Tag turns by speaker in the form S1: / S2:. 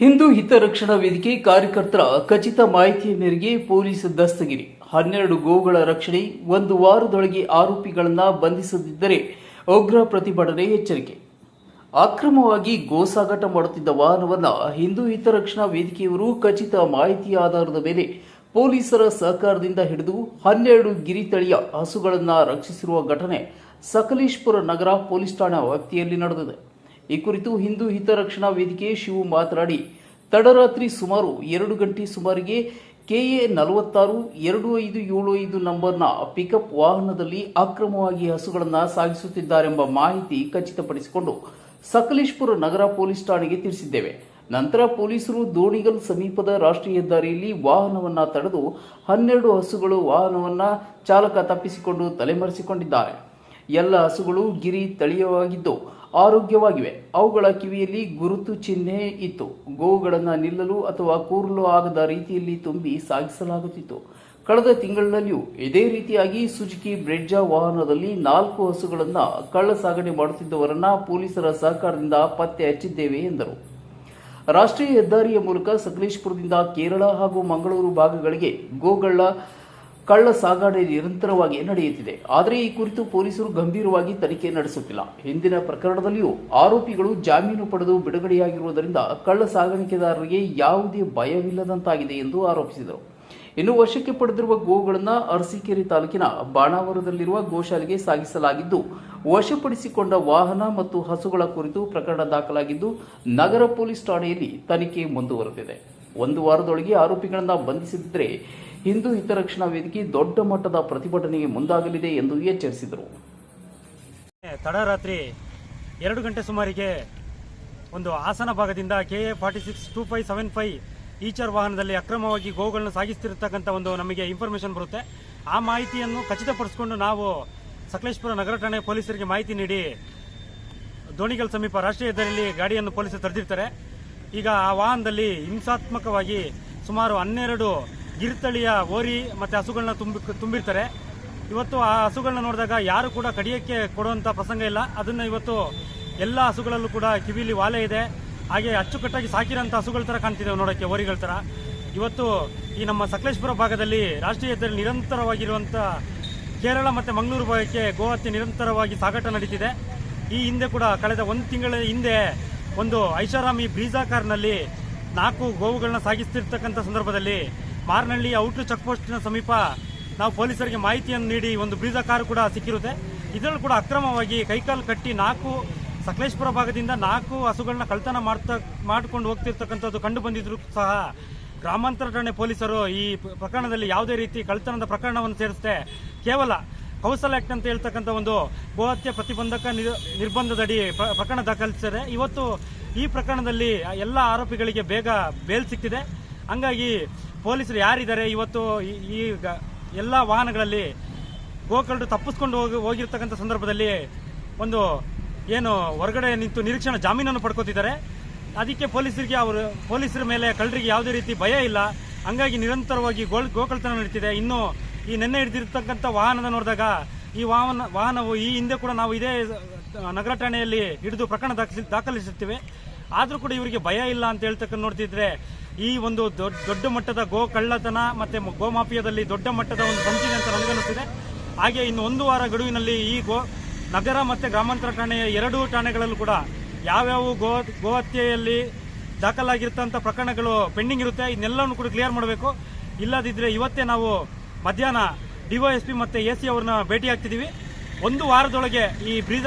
S1: ಹಿಂದೂ ಹಿತರಕ್ಷಣಾ ವೇದಿಕೆ ಕಾರ್ಯಕರ್ತರ ಖಚಿತ ಮಾಹಿತಿಯ ಮೇರೆಗೆ ಪೊಲೀಸ್ ದಸ್ತಗಿರಿ. ಹನ್ನೆರಡು ಗೋಗಳ ರಕ್ಷಣೆ, ಒಂದು ವಾರದೊಳಗೆ ಆರೋಪಿಗಳನ್ನು ಬಂಧಿಸದಿದ್ದರೆ ಉಗ್ರ ಪ್ರತಿಭಟನೆ ಎಚ್ಚರಿಕೆ. ಅಕ್ರಮವಾಗಿ ಗೋ ಸಾಗಾಟ ಮಾಡುತ್ತಿದ್ದ ವಾಹನವನ್ನು ಹಿಂದೂ ಹಿತರಕ್ಷಣಾ ವೇದಿಕೆಯವರು ಖಚಿತ ಮಾಹಿತಿ ಆಧಾರದ ಮೇಲೆ ಪೊಲೀಸರ ಸಹಕಾರದಿಂದ ಹಿಡಿದು ಹನ್ನೆರಡು ಗಿರಿತಳಿಯ ಹಸುಗಳನ್ನು ರಕ್ಷಿಸಿರುವ ಘಟನೆ ಸಕಲೇಶ್ಪುರ ನಗರ ಪೊಲೀಸ್ ಠಾಣಾ ವ್ಯಾಪ್ತಿಯಲ್ಲಿ ನಡೆದಿದೆ. ಈ ಕುರಿತು ಹಿಂದೂ ಹಿತರಕ್ಷಣಾ ವೇದಿಕೆ ಶಿವು ಮಾತನಾಡಿ, ತಡರಾತ್ರಿ ಸುಮಾರು ಎರಡು ಗಂಟೆ ಸುಮಾರಿಗೆ ಕೆಎ ನಲವತ್ತಾರು ಎರಡು ಐದು ಏಳು ಐದು ನಂಬರ್ನ ಪಿಕಪ್ ವಾಹನದಲ್ಲಿ ಅಕ್ರಮವಾಗಿ ಹಸುಗಳನ್ನು ಸಾಗಿಸುತ್ತಿದ್ದಾರೆಂಬ ಮಾಹಿತಿ ಖಚಿತಪಡಿಸಿಕೊಂಡು ಸಕಲೇಶ್ಪುರ ನಗರ ಪೊಲೀಸ್ ಠಾಣೆಗೆ ತಿಳಿಸಿದ್ದೇವೆ. ನಂತರ ಪೊಲೀಸರು ದೋಣಿಗಲ್ ಸಮೀಪದ ರಾಷ್ಟ್ರೀಯ ಹೆದ್ದಾರಿಯಲ್ಲಿ ವಾಹನವನ್ನು ತಡೆದು ಹನ್ನೆರಡು ಹಸುಗಳು ವಾಹನವನ್ನು ಚಾಲಕ ತಪ್ಪಿಸಿಕೊಂಡು ತಲೆಮರೆಸಿಕೊಂಡಿದ್ದಾರೆ. ಎಲ್ಲ ಹಸುಗಳು ಗಿರಿ ತಳೀಯವಾಗಿದ್ದು ಆರೋಗ್ಯವಾಗಿವೆ. ಅವುಗಳ ಕಿವಿಯಲ್ಲಿ ಗುರುತು ಚಿಹ್ನೆ ಇತ್ತು. ಗೋವುಗಳನ್ನು ನಿಲ್ಲಲು ಅಥವಾ ಕೂರಲು ಆಗದ ರೀತಿಯಲ್ಲಿ ತುಂಬಿ ಸಾಗಿಸಲಾಗುತ್ತಿತ್ತು. ಕಳೆದ ತಿಂಗಳಿನಲ್ಲಿಯೂ ಇದೇ ರೀತಿಯಾಗಿ ಸುಜುಕಿ ಬ್ರೆಡ್ಜಾ ವಾಹನದಲ್ಲಿ ನಾಲ್ಕು ಹಸುಗಳನ್ನು ಕಳ್ಳ ಸಾಗಣೆ ಮಾಡುತ್ತಿದ್ದವರನ್ನ ಪೊಲೀಸರ ಸಹಕಾರದಿಂದ ಪತ್ತೆ ಹಚ್ಚಿದ್ದೇವೆ ಎಂದರು. ರಾಷ್ಟ್ರೀಯ ಹೆದ್ದಾರಿಯ ಮೂಲಕ ಸಕಲೇಶ್ಪುರದಿಂದ ಕೇರಳ ಹಾಗೂ ಮಂಗಳೂರು ಭಾಗಗಳಿಗೆ ಗೋಗಳ ಕಳ್ಳ ಸಾಗಾಣೆ ನಿರಂತರವಾಗಿ ನಡೆಯುತ್ತಿದೆ. ಆದರೆ ಈ ಕುರಿತು ಪೊಲೀಸರು ಗಂಭೀರವಾಗಿ ತನಿಖೆ ನಡೆಸುತ್ತಿಲ್ಲ. ಹಿಂದಿನ ಪ್ರಕರಣದಲ್ಲಿಯೂ ಆರೋಪಿಗಳು ಜಾಮೀನು ಪಡೆದು ಬಿಡುಗಡೆಯಾಗಿರುವುದರಿಂದ ಕಳ್ಳ ಸಾಗಾಣಿಕೆದಾರರಿಗೆ ಯಾವುದೇ ಭಯವಿಲ್ಲದಂತಾಗಿದೆ ಎಂದು ಆರೋಪಿಸಿದರು. ಇನ್ನು ವಶಕ್ಕೆ ಪಡೆದಿರುವ ಗೋವುಗಳನ್ನು ಅರಸೀಕೆರೆ ತಾಲೂಕಿನ ಬಾಣಾವರದಲ್ಲಿರುವ ಗೋಶಾಲೆಗೆ ಸಾಗಿಸಲಾಗಿದ್ದು, ವಶಪಡಿಸಿಕೊಂಡ ವಾಹನ ಮತ್ತು ಹಸುಗಳ ಕುರಿತು ಪ್ರಕರಣ ದಾಖಲಾಗಿದ್ದು, ನಗರ ಪೊಲೀಸ್ ಠಾಣೆಯಲ್ಲಿ ತನಿಖೆ ಮುಂದುವರೆದಿದೆ. ಒಂದು ವಾರದೊಳಗೆ ಆರೋಪಿಗಳನ್ನು ಬಂಧಿಸದಿದ್ದರೆ ಹಿಂದೂ ಹಿತರಕ್ಷಣಾ ವೇದಿಕೆ ದೊಡ್ಡ ಮಟ್ಟದ ಪ್ರತಿಭಟನೆಗೆ ಮುಂದಾಗಲಿದೆ ಎಂದು ಎಚ್ಚರಿಸಿದರು.
S2: ತಡರಾತ್ರಿ ಎರಡು ಗಂಟೆ ಸುಮಾರಿಗೆ ಒಂದು ಹಾಸನ ಭಾಗದಿಂದ K A forty six two five seven five Eicher ವಾಹನದಲ್ಲಿ ಅಕ್ರಮವಾಗಿ ಗೋಗಳನ್ನು ಸಾಗಿಸ್ತಿರ್ತಕ್ಕಂಥ ಒಂದು ನಮಗೆ ಇನ್ಫಾರ್ಮೇಷನ್ ಬರುತ್ತೆ. ಆ ಮಾಹಿತಿಯನ್ನು ಖಚಿತಪಡಿಸಿಕೊಂಡು ನಾವು ಸಕಲೇಶ್ಪುರ ನಗರ ಠಾಣೆ ಪೊಲೀಸರಿಗೆ ಮಾಹಿತಿ ನೀಡಿ ದೋಣಿಗಲ್ ಸಮೀಪ ರಾಷ್ಟ್ರೀಯ ಹೆದ್ದಾರಿಯಲ್ಲಿ ಗಾಡಿಯನ್ನು ಪೊಲೀಸರು ತಡೆದಿರ್ತಾರೆ. ಈಗ ಆ ವಾಹನದಲ್ಲಿ ಹಿಂಸಾತ್ಮಕವಾಗಿ ಸುಮಾರು ಹನ್ನೆರಡು ಗಿರಿತಳಿಯ ಓರಿ ಮತ್ತು ಹಸುಗಳನ್ನ ತುಂಬಿ ತುಂಬಿರ್ತಾರೆ. ಇವತ್ತು ಆ ಹಸುಗಳನ್ನ ನೋಡಿದಾಗ ಯಾರು ಕೂಡ ಕಡಿಯೋಕ್ಕೆ ಕೊಡುವಂಥ ಪ್ರಸಂಗ ಇಲ್ಲ. ಅದನ್ನು ಇವತ್ತು ಎಲ್ಲ ಹಸುಗಳಲ್ಲೂ ಕೂಡ ಕಿವಿಲಿ ವಾಲೆ ಇದೆ. ಹಾಗೆ ಅಚ್ಚುಕಟ್ಟಾಗಿ ಸಾಕಿರೋಂಥ ಹಸುಗಳ ಥರ ಕಾಣ್ತಿದೆ ನೋಡೋಕ್ಕೆ, ಓರಿಗಳ ಥರ ಇವತ್ತು ಈ ನಮ್ಮ ಸಕಲೇಶ್ಪುರ ಭಾಗದಲ್ಲಿ ರಾಷ್ಟ್ರೀಯ ಹೆದ್ದಾರಿ ನಿರಂತರವಾಗಿರುವಂಥ ಕೇರಳ ಮತ್ತು ಮಂಗಳೂರು ಭಾಗಕ್ಕೆ ಗೋಹತ್ಯೆ ನಿರಂತರವಾಗಿ ಸಾಗಾಟ ನಡೀತಿದೆ. ಈ ಹಿಂದೆ ಕೂಡ ಕಳೆದ ಒಂದು ತಿಂಗಳ ಹಿಂದೆ ಒಂದು ಐಷಾರಾಮಿ ಬ್ರೀಜಾ ಕಾರ್ನಲ್ಲಿ ನಾಲ್ಕು ಗೋವುಗಳನ್ನ ಸಾಗಿಸ್ತಿರ್ತಕ್ಕಂಥ ಸಂದರ್ಭದಲ್ಲಿ ಮಾರ್ನಹಳ್ಳಿ ಔಟ್ಲು ಚೆಕ್ ಪೋಸ್ಟ್ನ ಸಮೀಪ ನಾವು ಪೊಲೀಸರಿಗೆ ಮಾಹಿತಿಯನ್ನು ನೀಡಿ ಒಂದು ಬ್ರೀಜಾ ಕಾರು ಕೂಡ ಸಿಕ್ಕಿರುತ್ತೆ. ಇದರಲ್ಲೂ ಕೂಡ ಅಕ್ರಮವಾಗಿ ಕೈಕಾಲು ಕಟ್ಟಿ ನಾಲ್ಕು ಸಕಲೇಶ್ಪುರ ಭಾಗದಿಂದ ನಾಲ್ಕು ಹಸುಗಳನ್ನ ಕಳ್ತನ ಮಾಡ್ತಾ, ಮಾಡ್ಕೊಂಡು ಹೋಗ್ತಿರ್ತಕ್ಕಂಥದ್ದು ಕಂಡು ಬಂದಿದ್ರು ಸಹ ಗ್ರಾಮಾಂತರ ಠಾಣೆ ಪೊಲೀಸರು ಈ ಪ್ರಕರಣದಲ್ಲಿ ಯಾವುದೇ ರೀತಿ ಕಳ್ತನದ ಪ್ರಕರಣವನ್ನು ಸೇರಿಸದೆ ಕೇವಲ ಕೌಸಲ್ ಆಕ್ಟ್ ಅಂತ ಹೇಳ್ತಕ್ಕಂಥ ಒಂದು ಗೋಹತ್ಯೆ ಪ್ರತಿಬಂಧಕ ನಿರ್- ನಿರ್ಬಂಧದಡಿ ಪ್ರಕರಣ ದಾಖಲಿಸಿದ್ದಾರೆ. ಇವತ್ತು ಈ ಪ್ರಕರಣದಲ್ಲಿ ಎಲ್ಲ ಆರೋಪಿಗಳಿಗೆ ಬೇಗ ಬೇಲ್ ಸಿಕ್ಕಿದೆ. ಹಂಗಾಗಿ ಪೊಲೀಸರು ಯಾರಿದ್ದಾರೆ? ಇವತ್ತು ಈ- ಎಲ್ಲ ವಾಹನಗಳಲ್ಲಿ ಗೋಕರ್ಣ ತಪ್ಪಿಸ್ಕೊಂಡು ಹೋಗಿ, ಹೋಗಿರ್ತಕ್ಕಂಥ ಸಂದರ್ಭದಲ್ಲಿ ಒಂದು ಏನು ಹೊರಗಡೆ ನಿಂತು ನಿರೀಕ್ಷಣಾ ಜಾಮೀನನ್ನು ಪಡ್ಕೋತಿದ್ದಾರೆ. ಅದಕ್ಕೆ ಪೊಲೀಸರಿಗೆ ಅವರು, ಪೊಲೀಸರ ಮೇಲೆ ಕಳ್ಳರಿಗೆ ಯಾವುದೇ ರೀತಿ ಭಯ ಇಲ್ಲ. ಹಂಗಾಗಿ ನಿರಂತರವಾಗಿ ಗೋಳ್ ಗೋಕಳ್ತನ ನಡೀತಿದೆ. ಇನ್ನು ಈ ನಿನ್ನೆ ಹಿಡಿದಿರ್ತಕ್ಕಂಥ ವಾಹನದ ನೋಡಿದಾಗ ಈ ವಾಹನ, ವಾಹನವು ಈ ಹಿಂದೆ ಕೂಡ ನಾವು ಇದೇ ನಗರ ಠಾಣೆಯಲ್ಲಿ ಹಿಡಿದು ಪ್ರಕರಣ ದಾಖಲಿಸಿ, ದಾಖಲಿಸುತ್ತೇವೆ. ಆದರೂ ಕೂಡ ಇವರಿಗೆ ಭಯ ಇಲ್ಲ ಅಂತ ಹೇಳ್ತಕ್ಕ ನೋಡ್ತಿದ್ರೆ ಈ ಒಂದು ದೊಡ್ಡ ದೊಡ್ಡ ಮಟ್ಟದ ಗೋ ಕಳ್ಳತನ ಮತ್ತೆ ಗೋ ಮಾಫಿಯಾದಲ್ಲಿ ದೊಡ್ಡ ಮಟ್ಟದ ಒಂದು ಸಂಚಿದೆ ಅಂತ ನನಗನ್ನಿಸ್ತಿದೆ ಹಾಗೆ ಇನ್ನು ಒಂದು ವಾರ ಗಡುವಿನಲ್ಲಿ ಈ ಗೋ ನಗರ ಮತ್ತೆ ಗ್ರಾಮಾಂತರ ಠಾಣೆಯ ಎರಡೂ ಠಾಣೆಗಳಲ್ಲೂ ಕೂಡ ಯಾವ್ಯಾವ ಗೋ ಗೋ ಹತ್ಯೆಯಲ್ಲಿ ದಾಖಲಾಗಿರ್ತಂಥ ಪ್ರಕರಣಗಳು ಪೆಂಡಿಂಗ್ ಇರುತ್ತೆ ಇದನ್ನೆಲ್ಲವನ್ನು ಕೂಡ ಕ್ಲಿಯರ್ ಮಾಡಬೇಕು. ಇಲ್ಲದಿದ್ದರೆ ಇವತ್ತೇ ನಾವು ಮಧ್ಯಾಹ್ನ ಡಿವೈಎಸ್ಪಿ ಮತ್ತೆ ಎ ಸಿ ಅವ್ರನ್ನ ಭೇಟಿ ಆಗ್ತಿದ್ದೀವಿ ಒಂದು ವಾರದೊಳಗೆ ಈ ಬ್ರೀಜ